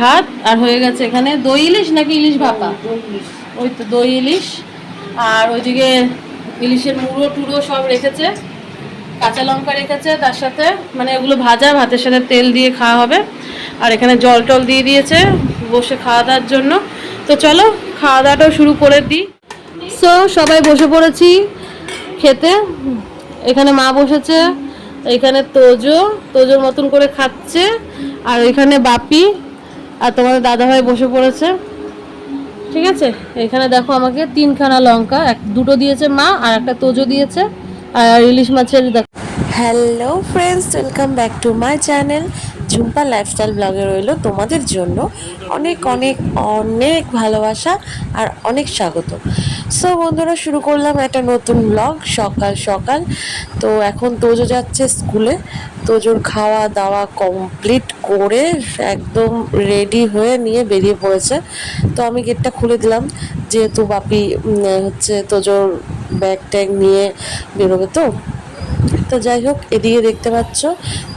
ভাত আর হয়ে গেছে এখানে দই ইলিশ নাকি ইলিশ ভাপা? ওই তো দই ইলিশ। আর ওইদিকে ইলিশের মুড়ো টুড়ো সব রেখেছে, কাঁচা লঙ্কা রেখেছে তার সাথে। মানে এগুলো ভাজা, ভাতের সাথে তেল দিয়ে খাওয়া হবে। আর এখানে জল টল দিয়ে দিয়েছে বসে খাওয়া দাওয়ার জন্য। তো চলো, খাওয়া দাওয়াটাও শুরু করে দিই। সো সবাই বসে পড়েছি খেতে। এখানে মা বসেছে, এখানে তোজো, তোজোর মতন করে খাচ্ছে। আর এখানে বাপি আর তোমাদের দাদাভাই বসে পড়েছে। ঠিক আছে? এখানে দেখো আমাকে তিনখানা লঙ্কা, এক, দুটো দিয়েছে মা আর একটা তোজো দিয়েছে। আর ইলিশ মাছের দেখো hello friends welcome back to my channel Jhumpa lifestyle ব্লগে রইল তোমাদের জন্য অনেক অনেক অনেক ভালোবাসা আর অনেক স্বাগত। সো বন্ধুরা, শুরু করলাম একটা নতুন ব্লগ সকাল সকাল। তো এখন তোজো যাচ্ছে স্কুলে। তোজোর খাওয়া দাওয়া কমপ্লিট করে একদম রেডি হয়ে নিয়ে বেরিয়ে পড়েছে। তো আমি গেটটা খুলে দিলাম। যেহেতু বাপি হচ্ছে তোজোর ব্যাগ ট্যাগ নিয়ে বেরোবে তো তো যাই হোক, এদিকে দেখতে পাচ্ছ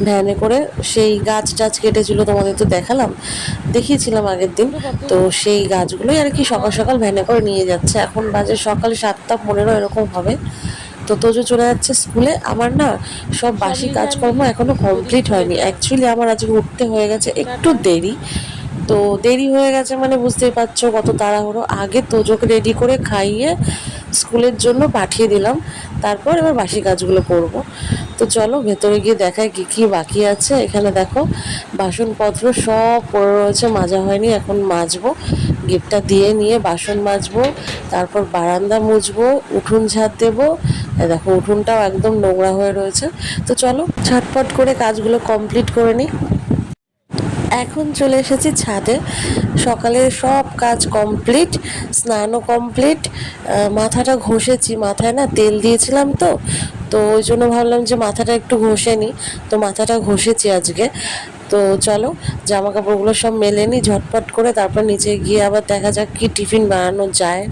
ভ্যানে করে সেই গাছ টাছ কেটেছিল তোমাদের তো দেখালাম, দেখিয়েছিলাম আগের দিন। তো সেই গাছগুলোই আর কি সকাল সকাল ভ্যানে করে নিয়ে যাচ্ছে। এখন বাজে সকাল সাতটা পনেরো, এরকম হবে। তো তোজো চলে যাচ্ছে স্কুলে। আমার না সব বাসি কাজকর্ম এখনও কমপ্লিট হয়নি। অ্যাকচুয়ালি আমার আজকে উঠতে হয়ে গেছে একটু দেরি। তো দেরি হয়ে গেছে মানে বুঝতেই পারছ কত তাড়াহুড়ো। আগে তোজোকে রেডি করে খাইয়ে স্কুলের জন্য পাঠিয়ে দিলাম। তারপর এবার বাসি কাজগুলো করব। তো চলো ভেতরে গিয়ে দেখাই কি কি বাকি আছে। এখানে দেখো বাসনপত্র সব পড়ে রয়েছে, মাজা হয়নি, এখন মাজবো। গেটটা দিয়ে নিয়ে বাসন মাজবো, তারপর বারান্দা মুছবো, উঠুন ঝাঁট দেবো। দেখো, উঠুনটাও একদম নোংরা হয়ে রয়েছে। তো চলো ঝটপট করে কাজগুলো কমপ্লিট করে নিই। এখন চলে এসেছি ছাদে। সকালে সব কাজ কমপ্লিট, স্নানও কমপ্লিট মাথাটা ঘষেছি। মাথায় না তেল দিয়েছিলাম তো তো ওই জন্য ভাবলাম যে মাথাটা একটু ঘষে নিই। তো মাথাটা ঘষেছি আজকে। তো চলো জামা কাপড়গুলো সব মেলে নিই, ঝটপট করে তারপর নিচে গিয়ে আবার দেখা যাক কি টিফিন বানানো যায়।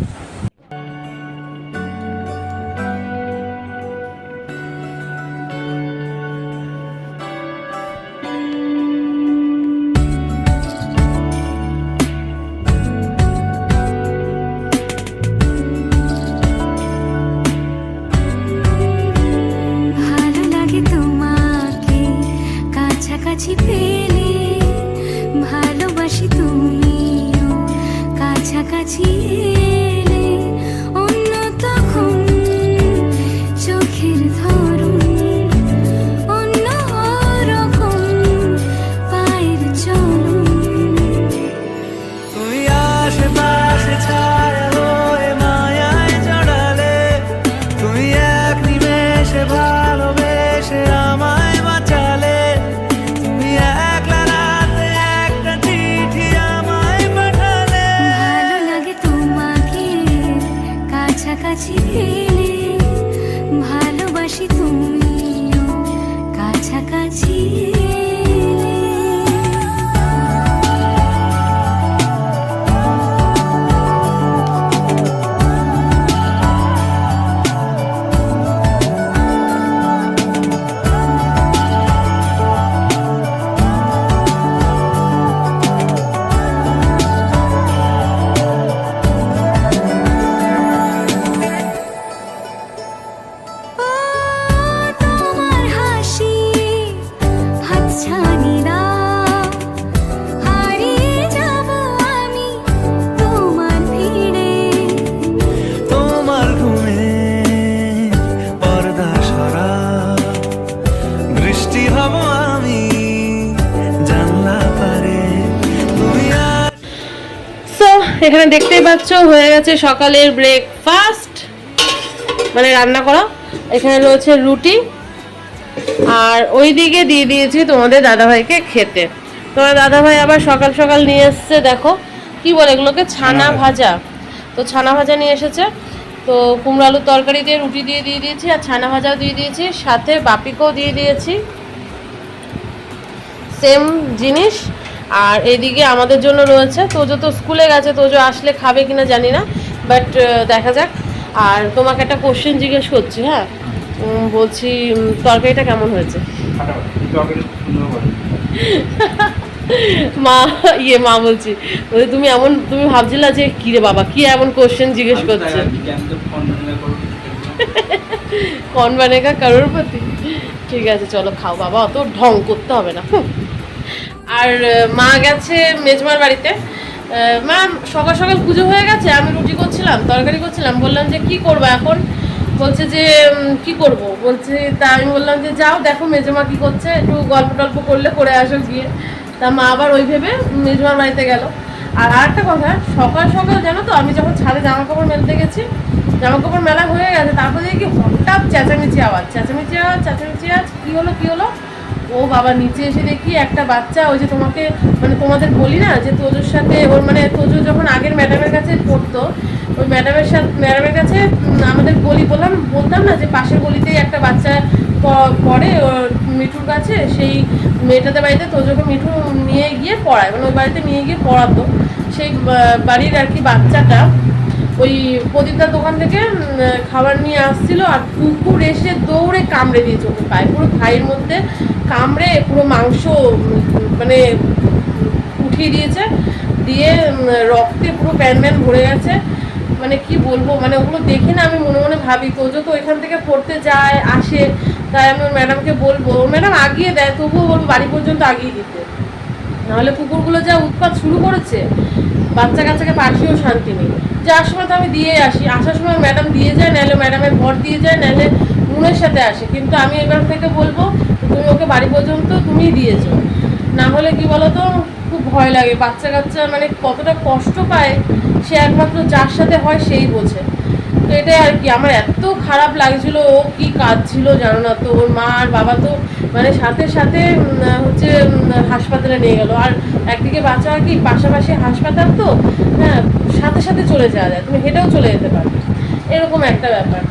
ভালোবাসি তুমিও কাছাকাছি এখানে দেখতেই পাচ্ছ হয়ে গেছে সকালের ব্রেকফাস্ট মানে রান্না করা। এখানে রয়েছে রুটি। আর ওই দিকে দিয়ে দিয়েছি তোমাদের দাদাভাইকে খেতে। তোমার দাদাভাই আবার সকাল সকাল নিয়ে এসছে দেখো। কি বলে এগুলোকে? ছানা ভাজা। তো ছানা ভাজা নিয়ে এসেছে। তো কুমড়ো আলুর তরকারি দিয়ে রুটি দিয়ে দিয়ে দিয়েছি আর ছানা ভাজাও দিয়ে দিয়েছি। সাথে বাপিকেও দিয়ে দিয়েছি। সেম জিনিস। আর এদিকে আমাদের জন্য রয়েছে তোজো তো স্কুলে গেছে তোজো আসলে খাবে কিনা জানি না বাট দেখা যাক। আর তোমাকে একটা কোশ্চেন জিজ্ঞেস করছি হ্যাঁ? বলছি তরকারিটা কেমন হয়েছে? মা ইয়ে মা বলছি তুমি এমন তুমি ভাবছিলা যে কি রে বাবা কি এমন কোশ্চেন জিজ্ঞেস করছে? কন বানেগা কারোর প্রতি? ঠিক আছে চলো খাও বাবা অত ঢং করতে হবে না হুম। আর মা গেছে মেজমার বাড়িতে। মা সকাল সকাল পুজো হয়ে গেছে, আমি রুটি করছিলাম, তরকারি করছিলাম, বললাম যে কি করব এখন? বলছে যে কি করব? বলছে, তা আমি বললাম যে যাও, দেখো মেজমা কি করছে, একটু গল্প টল্প করলে করে আসো গিয়ে। তা মা আবার ওই ভেবে মেজমার বাড়িতে গেল। আর আরেকটা কথা, সকাল সকাল জানো তো, আমি যখন ছাদে জামা কাপড় মেলতে গেছি জামা কাপড় মেলা হয়ে গেছে, তারপরে দেখি হঠাৎ চেঁচামেচি আওয়াজ চেঁচামেচি আওয়াজ চেঁচামেচি আওয়াজ, কী হলো কী হলো? ও বাবা নিচে এসে দেখি একটা বাচ্চা ওই যে তোমাকে মানে তোমাদের বলি না, যে তোজোর সাথে ওর মানে তোজো যখন আগের ম্যাডামের কাছে পড়তো, ওই ম্যাডামের সাথে ম্যাডামের কাছে আমাদের গলি বললাম, বলতাম না যে পাশের গলিতেই একটা বাচ্চা পড়ে মিঠুর কাছে, সেই মেয়েটাদের বাড়িতে তোজোকে মিঠু নিয়ে গিয়ে পড়ায় মানে ওই বাড়িতে নিয়ে গিয়ে পড়াতো। সেই বাড়ির আর কি বাচ্চাটা ওই প্রদীপদার দোকান থেকে খাবার নিয়ে আসছিল আর কুকুর এসে দৌড়ে কামড়ে দিয়েছে ওকে পায়ে, পুরো ভাইয়ের মধ্যে কামড়ে পুরো মাংস মানে উঠিয়ে দিয়েছে। দিয়ে রক্তে পুরো প্যান ম্যান ভরে গেছে। মানে কি বলব মানে ওগুলো দেখে না আমি মনে মনে ভাবি তোজো তো এখান থেকে পড়তে যায়, আসে। তাই আমি ওর ম্যাডামকে বলব ম্যাডাম আগিয়ে দেয়, তবুও বলব বাড়ি পর্যন্ত আগিয়ে দিতে। নাহলে কুকুরগুলো যা উৎপাত শুরু করেছে, বাচ্চা কাচ্চাকে পাঠিয়েও শান্তি নেই। যাওয়ার সময় তো আমি দিয়ে আসি, আসার সময় ম্যাডাম দিয়ে যায়, নাহলে ম্যাডামের ঘর দিয়ে যায়, নাহলে মুনের সাথে আসে, কিন্তু আমি এবার থেকে বলব, তুমি ওকে বাড়ি পর্যন্ত তুমিই দিয়েছ। না হলে কি বলতো, খুব ভয় লাগে। বাচ্চা কাচ্চা মানে কতটা কষ্ট পায়, সে একমাত্র যার সাথে হয় সেই বোঝে। তো এটাই আর কি, আমার এত খারাপ লাগছিল, ও কি কাজ ছিল জানো না তো, ওর মা আর বাবা তো মানে সাথে সাথে হচ্ছে হাসপাতালে নিয়ে গেল। আর একদিকে বাচ্চা আর কি পাশাপাশি হাসপাতাল তো হ্যাঁ সাথে সাথে চলে যাওয়া যায়, তুমি হেঁটেও চলে যেতে পারবে। এরকম একটা ব্যাপার।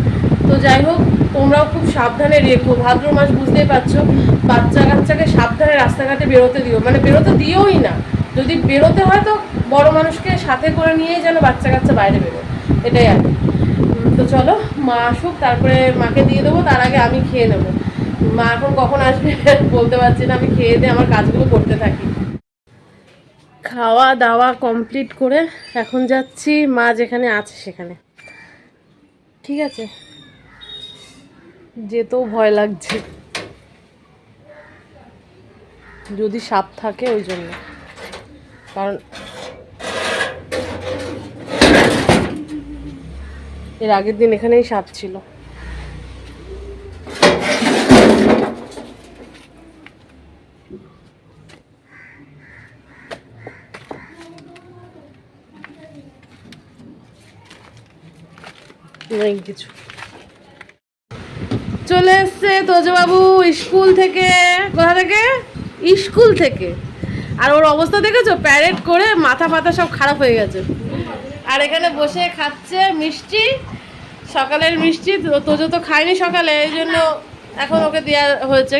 তো যাই হোক, তোমরাও খুব সাবধানে রেখো। ভাদ্র মাস বুঝতেই পারছ, বাচ্চা কাচ্চাকে সাবধানে রাস্তাঘাটে বেরোতে দিও। মানে বেরোতে দিওই না। যদি বেরোতে হয় তো বড় মানুষকে সাথে করে নিয়েই যেন বাচ্চা কাচ্চা বাইরে বেরো এটাই আর। তো চলো, মা আসুক, তারপরে মাকে দিয়ে দেবো, তার আগে আমি খেয়ে নেব। মা এখন কখন আসবে বলতে পারছি না, আমি খেয়ে দিয়ে আমার কাজগুলো করতে থাকি। খাওয়া দাওয়া কমপ্লিট করে এখন যাচ্ছি, মা যেখানে আছে সেখানে। ঠিক আছে? যেতেও ভয় লাগছে। যদি সাপ থাকে ওই জন্য। কারণ এর আগের দিন এখানেই সাপ ছিল। নেই কিছু। চলে এসছে তোজবাবু স্কুল থেকে। কোথা থেকে? স্কুল থেকে। আর ওর অবস্থা দেখেছ? প্যারেড করে মাথা ফাথা সব খারাপ হয়ে গেছে। আর এখানে বসে খাচ্ছে মিষ্টি, সকালের মিষ্টি। তোজো তো খায়নি সকালে, এই জন্য এখন ওকে দেওয়া হয়েছে।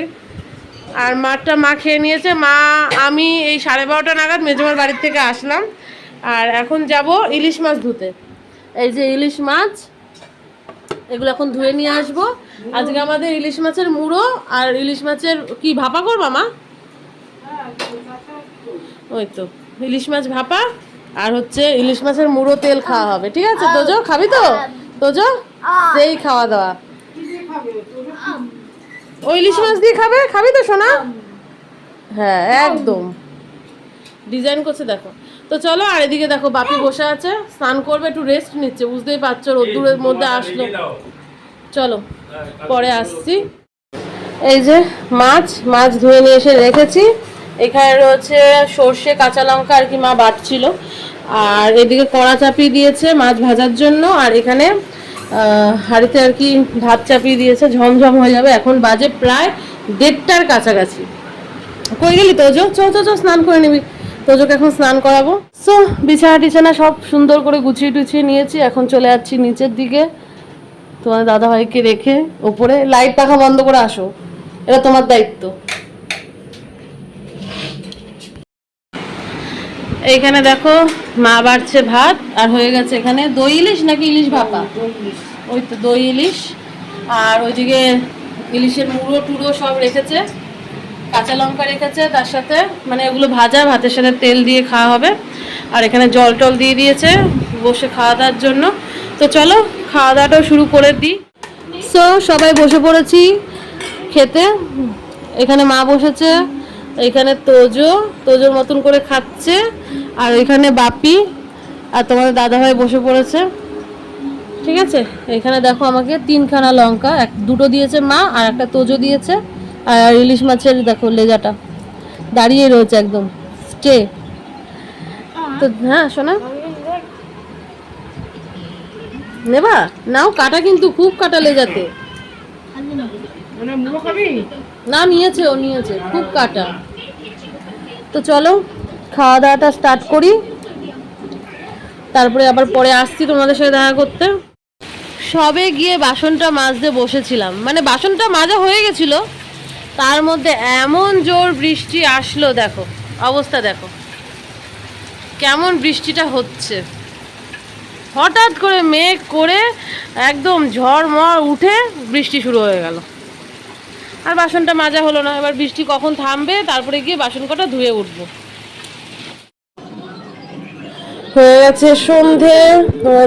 আর মাঠটা মা খেয়ে নিয়েছে। মা, আমি এই সাড়ে বারোটা নাগাদ মেজমার বাড়ির থেকে আসলাম। আর এখন যাব ইলিশ মাছ ধুতে। এই যে ইলিশ মাছ এগুলো এখন ধুয়ে নিয়ে আসব। আজকে আমাদের ইলিশ মাছের মুড়ো আর ইলিশ মাছের কি, ভাপা করবা মা? ওই তো, ইলিশ মাছ ভাপা আর হচ্ছে ইলিশ মাছের মুড়ো তেল খাওয়া হবে, ঠিক আছে? তোজো, খাবি তো? তোজো? সেই খাওয়া দাওয়া। ওই ইলিশ মাছ দিয়ে খাবে? খাবি তো সোনা? হ্যাঁ একদম। ডিজাইন করছে, দেখো। তো চলো আর এদিকে দেখো বাপি বসে আছে। স্নান করবে একটু রেস্ট নিচ্ছে বুঝতেই পারছ রোদ্দুরের মধ্যে আসলো। চলো পরে আসছি। এই যে মাছ মাছ ধুয়ে নিয়ে এসে রেখেছি। এখানে রয়েছে সর্ষে কাঁচা লঙ্কা আর কি মা বাটছিল। আর এদিকে কড়া চাপিয়ে দিয়েছে মাছ ভাজার জন্য। আর এখানে হাঁড়িতে আর কি ভাত চাপিয়ে দিয়েছে ঝমঝম হয়ে যাবে। এখন বাজে প্রায় দেড়টার কাছাকাছি। কই গেলি তো? চো চো চো স্নান করে নিবি। তোজোকে এখন স্নান করাবো। সো বিছানা টিছানা সব সুন্দর করে গুছিয়ে টুছিয়ে নিয়েছি এখন চলে যাচ্ছি নিচের দিকে। তোমার দাদা ভাইকে রেখে ওপরে। লাইট পাখা বন্ধ করে আসো এটা তোমার দায়িত্ব। এইখানে দেখো মা বাড়ছে ভাত আর হয়ে গেছে এখানে দই ইলিশ নাকি ইলিশ ভাপা? ওই তো দই ইলিশ। আর ওইদিকে ইলিশের মুড়ো টুড়ো সব রেখেছে। কাঁচা লঙ্কা রেখেছে তার সাথে। মানে এগুলো ভাজা, ভাতের সাথে তেল দিয়ে খাওয়া হবে। আর এখানে জল টল দিয়ে দিয়েছে বসে খাওয়া দাওয়ার জন্য। তো চলো, খাওয়া দাওয়াটাও শুরু করে দিই। সো সবাই বসে পড়েছি খেতে। এখানে মা বসেছে, এখানে তোজো, তোজোর মতন করে খাচ্ছে, আর এখানে বাপি আর তোমাদের দাদাভাই বসে পড়েছে। ঠিক আছে? এখানে দেখো আমাকে তিনখানা লঙ্কা, এক দুটো দিয়েছে মা আর একটা তোজো দিয়েছে। আর ইলিশ মাছের দেখো লেজাটা। দাঁড়িয়ে রয়েছে একদম। স্টে তো হ্যাঁ শোনা। নেবা? নাও, কাটা কিন্তু, খুব কাটা লেজাতে। না, নিয়েছে ও, নিয়েছে, খুব কাটা। তো চলো খাওয়া দাওয়াটা স্টার্ট করি। তারপরে আবার পরে আসছি তোমাদের সাথে দেখা করতে। সবে গিয়ে বাসনটা মাজতে বসেছিলাম। মানে বাসনটা মাজা হয়ে গেছিল তার মধ্যে এমন জোর বৃষ্টি আসলো, দেখো, অবস্থা দেখো। কেমন বৃষ্টিটা হচ্ছে। হঠাৎ করে মেঘ করে একদম ঝড়মড় উঠে বৃষ্টি শুরু হয়ে গেল। আর বাসনটা মাজা হলো না। এবার বৃষ্টি কখন থামবে, তারপরে গিয়ে বাসন কটা ধুয়ে উঠবো। হয়ে গেছে সন্ধে।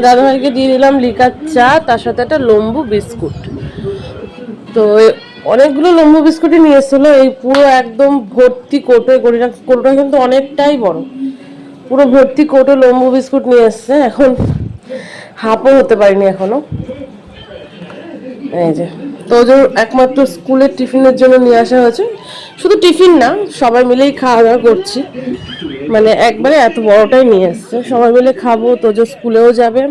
দাদাভাইকে দিয়ে দিলাম লিকার চা, তার সাথে একটা লম্বু বিস্কুট। তো অনেকগুলো লম্বু বিস্কুটই নিয়ে এসেছিল, এই পুরো একদম ভর্তি কোটোয় কোটোটা কোটোটা কিন্তু অনেকটাই বড়। পুরো ভর্তি কোটো লম্বু বিস্কুট নিয়ে এসছে, এখন হাফও হতে পারিনি এখনও। এই যে, তো তোজোর একমাত্র স্কুলের টিফিনের জন্য নিয়ে আসা হয়েছে। শুধু টিফিন না, সবাই মিলেই খাওয়া দাওয়া করছি। মানে একবারে এত বড়টাই নিয়ে এসছে, সবাই মিলে খাব তোজো স্কুলেও যাবে।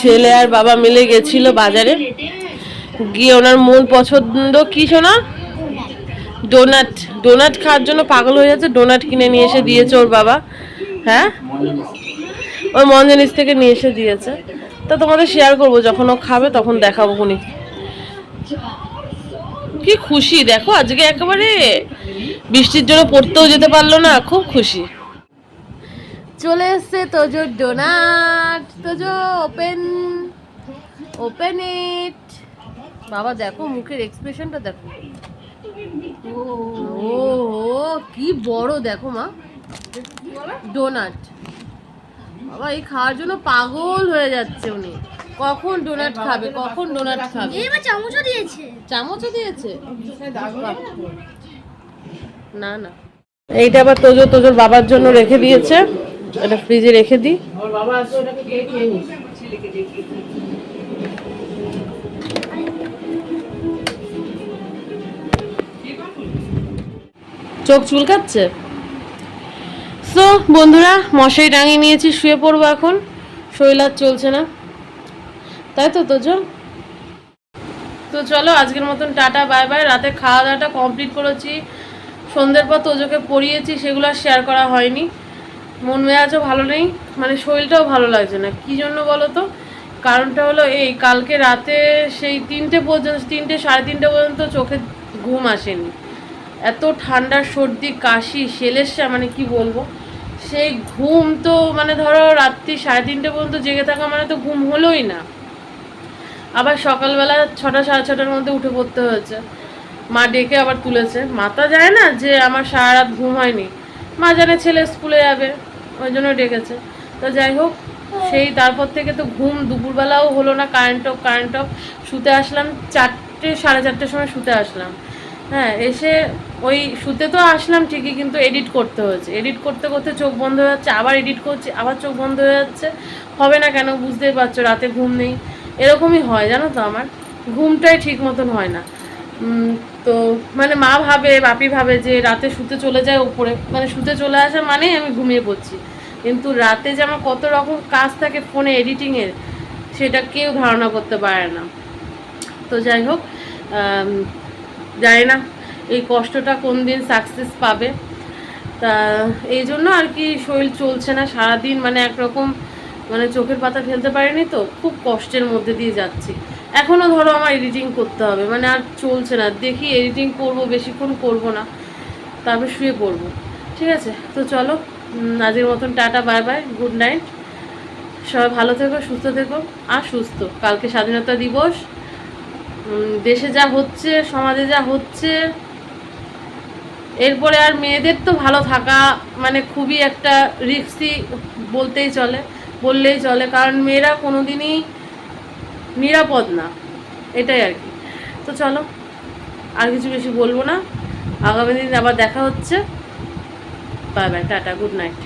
ছেলে আর বাবা মিলে গেছিল বাজারে। গিয়ে ওনার মন পছন্দ কি শোনা ডোনাট। ডোনাট খাওয়ার জন্য পাগল হয়ে যাচ্ছে, ডোনাট কিনে নিয়ে এসে দিয়েছে ওর বাবা। হ্যাঁ? ওর ওই মঞ্জনিস থেকে নিয়ে এসে দিয়েছে। তা তোমাদের শেয়ার করব, যখন ও খাবে তখন দেখাবো খুনি। কি খুশি, দেখো আজকে একেবারে বৃষ্টির জন্য পড়তেও যেতে পারল না, খুব খুশি। চলে এসছে Tojo donut. Tojo open open it বাবা দেখো মুখের এক্সপ্রেশনটা দেখো। ও ও কি বড় দেখো মা। ডোনাট। বাবা এই খাওয়ার জন্য পাগল হয়ে যাচ্ছে উনি। কখন ডোনাট খাবে কখন ডোনাট খাবে? এবার চামচও দিয়েছে। চামচও দিয়েছে? না না। এইটা আবার তোজো তোজোর বাবার জন্য রেখে দিয়েছে। এটা ফ্রিজে রেখে দিই। চোখ চুলকাচ্ছে? সো বন্ধুরা মশারি টাঙিয়ে নিয়েছি শুয়ে পড়ব এখন। শরীর আর চলছে না। তাই তো তোজো তো চলো আজকের মতন টাটা বাই বাই। রাতে খাওয়া দাওয়াটা কমপ্লিট করেছি। সন্ধ্যের পর তোজোকে পড়িয়েছি সেগুলো শেয়ার করা হয়নি। মন মেজাজও ভালো নেই মানে শরীরটাও ভালো লাগছে না। কী জন্য বলো তো? কারণটা হলো এই, কালকে রাতে সেই তিনটে পর্যন্ত, তিনটে সাড়ে তিনটে পর্যন্ত চোখে ঘুম আসেনি। এত ঠান্ডা, সর্দি, কাশি সেলেসা মানে কি বলব? সেই ঘুম তো মানে ধরো রাত্রি সাড়ে তিনটে পর্যন্ত জেগে থাকা মানে তো ঘুম হলোই না। আবার সকালবেলা ছটা, সাড়ে ছটার মধ্যে উঠে পড়তে হয়েছে। মা ডেকে আবার তুলেছে। মাতা যায় না যে আমার সারা রাত ঘুম হয়নি। মা জানে ছেলে স্কুলে যাবে, ওই জন্য ডেকেছে। তো যাই হোক, সেই তারপর থেকে তো ঘুম দুপুরবেলাও হলো না কারেন্ট অফ কারেন্ট অফ শুতে আসলাম চারটে, সাড়ে চারটের সময় শুতে আসলাম। হ্যাঁ এসে ওই শুতে তো আসলাম ঠিকই, কিন্তু এডিট করতে হয়েছে। এডিট করতে করতে চোখ বন্ধ হয়ে যাচ্ছে, আবার এডিট করছি, আবার চোখ বন্ধ হয়ে যাচ্ছে। হবে না কেন, বুঝতেই পারছ, রাতে ঘুম নেই। এরকমই হয়, জানো তো আমার। ঘুমটাই ঠিক মতন হয় না। তো মানে মা ভাবে, বাপি ভাবে যে রাতে শুতে চলে যায় উপরে। মানে শুতে চলে আসা মানেই আমি ঘুমিয়ে পড়ছি। কিন্তু রাতে যে আমার কত রকম কাজ থাকে ফোনে এডিটিংয়ের সেটা কেউ ধারণা করতে পারে না। তো যাই হোক জানি না এই কষ্টটা কোন দিন সাকসেস পাবে। তা এই জন্য আর কি শরীর চলছে না, সারাদিন মানে একরকম মানে চোখের পাতা ফেলতে পারিনি তো, খুব কষ্টের মধ্যে দিয়ে যাচ্ছি। এখনও ধরো আমার এডিটিং করতে হবে মানে আর চলছে না। দেখি এডিটিং করব, বেশিক্ষণ করব না, তারপর শুয়ে পড়ব। ঠিক আছে? তো চলো আজকের মতন tata bye bye good night সবাই ভালো থেকো, সুস্থ থেকো, আর সুস্থ। কালকে স্বাধীনতা দিবস। দেশে যা হচ্ছে, সমাজে যা হচ্ছে, এরপরে আর মেয়েদের তো ভালো থাকা মানে খুবই একটা রিক্সি বলতেই চলে, বললেই চলে। কারণ মেয়েরা কোনোদিনই নিরাপদ না, এটাই আর কি। তো চলো, আর কিছু বেশি বলব না। আগামী দিন আবার দেখা হচ্ছে। Bye bye tata good night